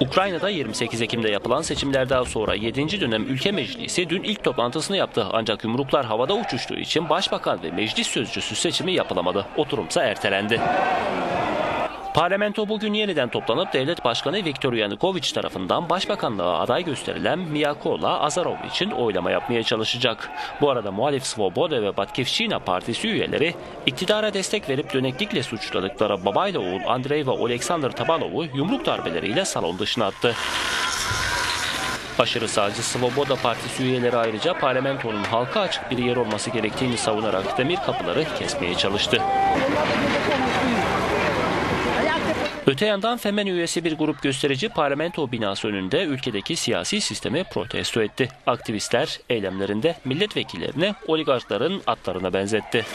Ukrayna'da 28 Ekim'de yapılan seçimlerden sonra 7. dönem ülke meclisi dün ilk toplantısını yaptı. Ancak yumruklar havada uçuştuğu için başbakan ve meclis sözcüsü seçimi yapılamadı. Oturumsa ertelendi. Parlamento bugün yeniden toplanıp devlet başkanı Viktor Yanukovych tarafından başbakanlığa aday gösterilen Mykola Azarov için oylama yapmaya çalışacak. Bu arada muhalif Svoboda ve Batkivşina partisi üyeleri iktidara destek verip döneklikle suçladıkları babayla oğul Andrei ve Oleksandr Tabalov'u yumruk darbeleriyle salon dışına attı. Aşırı sağcı Svoboda Partisi üyeleri ayrıca parlamentonun halka açık bir yer olması gerektiğini savunarak demir kapıları kesmeye çalıştı. Öte yandan Femen üyesi bir grup gösterici parlamento binası önünde ülkedeki siyasi sistemi protesto etti. Aktivistler eylemlerinde milletvekillerini oligarkların atlarına benzetti.